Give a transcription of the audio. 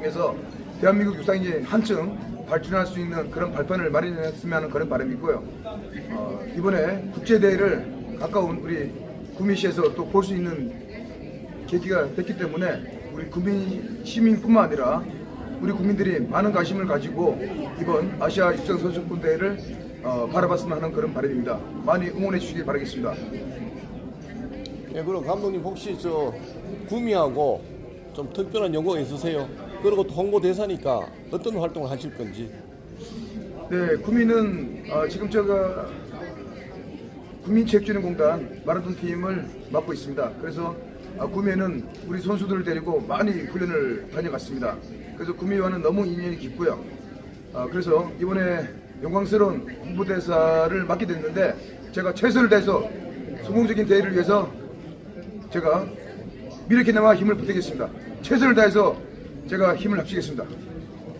통해서 대한민국 유사인이 한층 발전할 수 있는 그런 발판을 마련했으면 하는 그런 바람이고요. 어, 이번에 국제대회를 가까운 우리 구미시에서 또 볼 수 있는 계기가 됐기 때문에 우리 국민 시민뿐만 아니라 우리 국민들이 많은 관심을 가지고 이번 아시아 육상 선수권 대회를 어, 바라봤으면 하는 그런 바람입니다. 많이 응원해 주시길 바라겠습니다. 예, 그럼 감독님 혹시 저 구미하고 좀 특별한 연고가 있으세요? 그리고 또 홍보 대사니까 어떤 활동을 하실 건지. 네, 구미는 어, 지금 제가 국민체육진흥공단 마라톤 팀을 맡고 있습니다. 그래서 아, 구미에는 우리 선수들을 데리고 많이 훈련을 다녀갔습니다. 그래서 구미와는 너무 인연이 깊고요. 아, 그래서 이번에 영광스러운 홍보대사를 맡게 됐는데 제가 최선을 다해서 성공적인 대회를 위해서 제가 미래키나와 힘을 보태겠습니다. 최선을 다해서 제가 힘을 합치겠습니다.